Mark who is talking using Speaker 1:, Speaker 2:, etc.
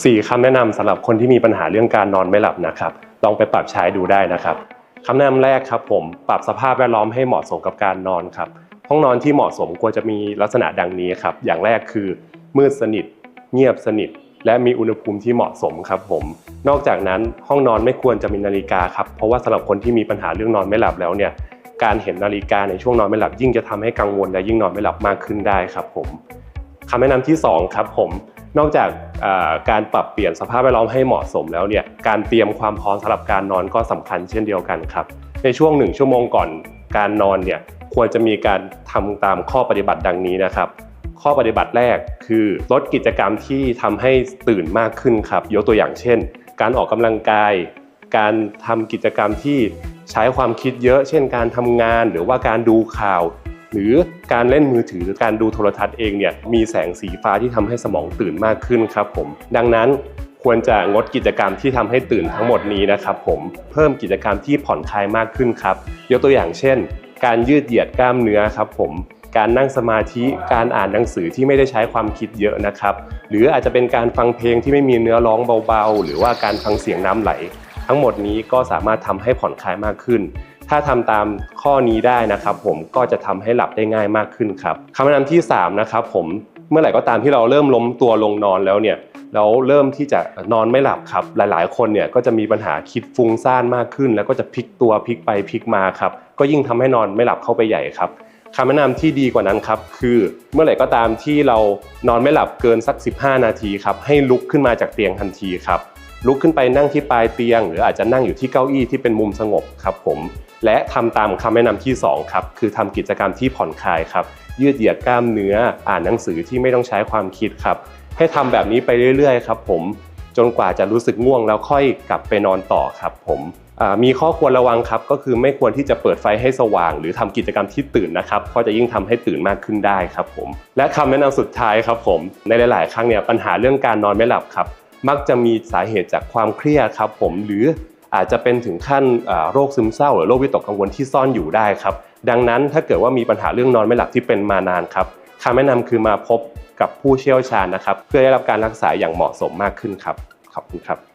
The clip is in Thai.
Speaker 1: 4คำแนะนำสำหรับคนที่มีปัญหาเรื่องการนอนไม่หลับนะครับ ลองไปปรับใช้ดูได้นะครับคำแนะนำแรกครับผมปรับสภาพแวดล้อมให้เหมาะสมกับการนอนครับห้องนอนที่เหมาะสมควรจะมีลักษณะดังนี้ครับอย่างแรกคือ มืดสนิท เงียบสนิท และมีอุณหภูมิที่เหมาะสมครับผมนอกจากนั้นห้องนอนไม่ควรจะมีนาฬิกาครับเพราะว่าสำหรับคนที่มีปัญหาเรื่องนอนไม่หลับแล้วเนี่ยการเห็นนาฬิกาในช่วงนอนไม่หลับยิ่งจะทำให้กังวลและยิ่งนอนไม่หลับมากขึ้นได้ครับผมคำแนะนำที่สองครับผม นอกจากการปรับเปลี่ยนสภาพแวดล้อมให้เหมาะสมแล้วเนี่ยการเตรียมความพร้อมสำหรับการนอนก็สำคัญเช่นเดียวกันครับ ในช่วงหนึ่งชั่วโมงก่อนการนอนเนี่ยควรจะมีการทำตามข้อปฏิบัติดังนี้นะครับ ข้อปฏิบัติแรกคือลดกิจกรรมที่ทำให้ตื่นมากขึ้นครับยกตัวอย่างเช่น การออกกำลังกาย การทำกิจกรรมที่ใช้ความคิดเยอะ เช่น การทำงานหรือว่าการดูข่าว หรือการเล่นมือถือหรือการดูโทรทัศน์เองเนี่ยมีแสงสีฟ้าที่ทำให้สมองตื่นมากขึ้นครับผม ดังนั้นควรจะงดกิจกรรมที่ทำให้ตื่นทั้งหมดนี้นะครับผมเพิ่มกิจกรรมที่ผ่อนคลายมากขึ้นครับ ยกตัวอย่างเช่น การยืดเหยียดกล้ามเนื้อครับผมการนั่งสมาธิ การอ่านหนังสือที่ไม่ได้ใช้ความคิดเยอะนะครับ หรืออาจจะเป็นการฟังเพลงที่ไม่มีเนื้อร้องเบาๆ หรือว่าการฟังเสียงน้ำไหล ทั้งหมดนี้ก็สามารถทำให้ผ่อนคลายมากขึ้น ถ้าทำตามข้อนี้ได้นะครับ ผมก็จะทำให้หลับได้ง่ายมากขึ้นครับคำแนะนำที่สามนะครับผมเมื่อไหร่ก็ตามที่เราเริ่มล้มตัวลงนอนแล้วเนี่ยเราเริ่มที่จะนอนไม่หลับครับ หลายๆ คนเนี่ยก็จะมีปัญหาคิดฟุ้งซ่านมากขึ้น แล้วก็จะพลิกตัวพลิกไปพลิกมาครับ ก็ยิ่งทำให้นอนไม่หลับเข้าไปใหญ่ครับคำแนะนำที่ดีกว่านั้นครับคือเมื่อไหร่ก็ตามที่เรานอนไม่หลับเกินสัก 15 นาทีครับให้ลุกขึ้นมาจากเตียงทันทีครับ ลุกขึ้นไปนั่งที่ปลายเตียง หรืออาจจะนั่งอยู่ที่เก้าอี้ที่เป็นมุมสงบครับผม และทำตามคำแนะนำที่สองครับคือทำกิจกรรมที่ผ่อนคลายครับยืดเหยียดกล้ามเนื้ออ่านหนังสือที่ไม่ต้องใช้ความคิดครับ ให้ทำแบบนี้ไปเรื่อยๆครับผมจนกว่าจะรู้สึกง่วงแล้วค่อยกลับไปนอนต่อครับผมมีข้อควรระวังครับก็คือไม่ควรที่จะเปิดไฟให้สว่าง หรือทำกิจกรรมที่ตื่นนะครับเพราะจะยิ่งทำให้ตื่นมากขึ้นได้ครับผมและคำแนะนำสุดท้ายครับผมในหลาย ๆ ครั้งเนี่ยปัญหาเรื่องการนอนไม่หลับครับ มักจะมีสาเหตุจากความเครียดครับผมหรืออาจจะเป็นถึงขั้นโรคซึมเศร้า หรือโรควิตกกังวลที่ซ่อนอยู่ได้ครับ ดังนั้นถ้าเกิดว่ามีปัญหาเรื่องนอนไม่หลับที่เป็นมานานครับคำแนะนำคือมาพบกับผู้เชี่ยวชาญนะครับ เพื่อได้รับการรักษาอย่างเหมาะสมมากขึ้นครับ ขอบคุณครับ